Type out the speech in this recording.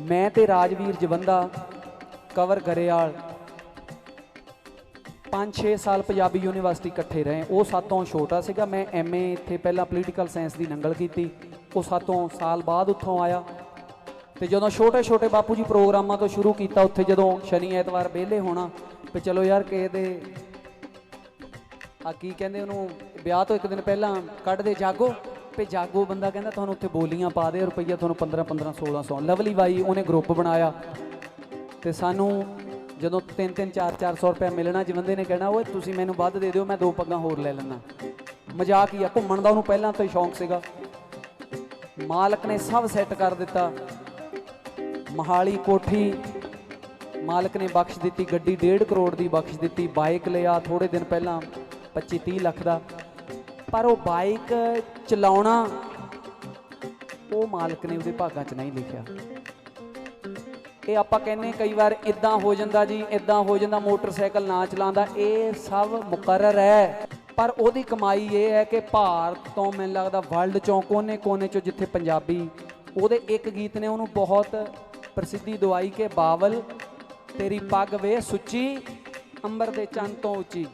ਮੈਂ ਤੇ ਰਾਜਵੀਰ ਜਵੰਦਾ ਕਵਰ ਗਰੇਵਾਲ 5-6 ਸਾਲ ਪੰਜਾਬੀ ਯੂਨੀਵਰਸਿਟੀ ਇਕੱਠੇ ਰਹੇ। ਉਹ ਸਾਤੋਂ ਛੋਟਾ ਸੀਗਾ। ਮੈਂ ਐਮਏ ਇੱਥੇ ਪਹਿਲਾਂ ਪੋਲੀਟੀਕਲ ਸਾਇੰਸ ਦੀ ਨੰਗਲ ਕੀਤੀ। ਉਹ ਸਾਤੋਂ ਸਾਲ ਬਾਅਦ ਉੱਥੋਂ ਆਇਆ। ਤੇ ਜਦੋਂ ਛੋਟੇ ਛੋਟੇ ਬਾਪੂ ਜੀ ਪ੍ਰੋਗਰਾਮਾਂ ਤੋਂ ਸ਼ੁਰੂ ਕੀਤਾ, ਉੱਥੇ ਜਦੋਂ ਸ਼ਨੀ ਐਤਵਾਰ ਵਿਹਲੇ ਹੋਣਾ, ਤੇ ਚਲੋ ਯਾਰ ਕਿਸੇ ਦੇ ਆ ਕੀ ਕਹਿੰਦੇ ਉਹਨੂੰ, ਵਿਆਹ ਤੋਂ ਇੱਕ ਦਿਨ ਪਹਿਲਾਂ ਕੱਢਦੇ ਜਾਗੋ। ਤੇ ਜਾਗੋ, ਬੰਦਾ ਕਹਿੰਦਾ ਤੁਹਾਨੂੰ ਉੱਥੇ ਬੋਲੀਆਂ ਪਾ ਦੇ, ਰੁਪਈਆ ਤੁਹਾਨੂੰ 15 15 1600 ਲਵਲੀ ਬਾਈ, ਉਹਨੇ ਗਰੁੱਪ ਬਣਾਇਆ। ਤੇ ਸਾਨੂੰ ਜਦੋਂ 3 3 4 400 ਰੁਪਏ ਮਿਲਣਾ ਜਵੰਦੇ ਨੇ ਕਹਿਣਾ, ਓਏ, ਤੁਸੀਂ ਮੈਨੂੰ ਵੱਧ ਦੇ ਦਿਓ, ਮੈਂ ਦੋ ਪੱਗਾਂ ਹੋਰ ਲੈ ਲੈਣਾ ਮਜ਼ਾਕ ਹੀ ਆ, ਘੁੰਮਣ ਦਾ ਉਹਨੂੰ ਪਹਿਲਾਂ ਤੋਂ ਹੀ ਸ਼ੌਂਕ ਸੀਗਾ। ਮਾਲਕ ਨੇ ਸਭ ਸੈੱਟ ਕਰ ਦਿੱਤਾ। ਮਹਾਲੀ ਕੋਠੀ, ਮਾਲਕ ਨੇ ਬਖਸ਼ ਦਿੱਤੀ, ਗੱਡੀ 1.5 ਕਰੋੜ ਦੀ ਬਖਸ਼ ਦਿੱਤੀ ਬਾਈਕ ਲਿਆ ਥੋੜੇ ਦਿਨ ਪਹਿਲਾਂ 25 30 ਲੱਖ ਦਾ। ਪਰ ਉਹ ਬਾਈਕ ਚਲਾਉਣਾ ਉਹ ਮਾਲਕ ਨੇ ਉਹਦੇ ਭਾਗਾਂ 'ਚ ਨਹੀਂ ਲਿਖਿਆ। ਇਹ ਆਪਾਂ ਕਹਿੰਨੇ ਕਈ ਵਾਰ ਇਦਾਂ ਹੋ ਜਾਂਦਾ ਜੀ ਇਦਾਂ ਹੋ ਜਾਂਦਾ, ਮੋਟਰਸਾਈਕਲ ਨਾ ਚਲਾਉਂਦਾ, ਇਹ ਸਭ ਮੁਕਰਰ ਹੈ। ਪਰ ਉਹਦੀ ਕਮਾਈ ਇਹ ਹੈ ਕਿ ਭਾਰਤ ਤੋਂ ਮੈਨੂੰ ਲੱਗਦਾ ਵਰਲਡ ਚੋਂ ਕੋਨੇ-ਕੋਨੇ ਚੋਂ ਜਿੱਥੇ ਪੰਜਾਬੀ ਉਹਦੇ ਇੱਕ ਗੀਤ ਨੇ, ਉਹਨੂੰ ਬਹੁਤ ਪ੍ਰਸਿੱਧੀ ਦਵਾਈ ਕਿ ਬਾਵਲ, ਤੇਰੀ ਪੱਗ ਵੇ ਸੁੱਚੀ ਅੰਬਰ ਦੇ ਚੰਨ ਤੋਂ ਉੱਚੀ।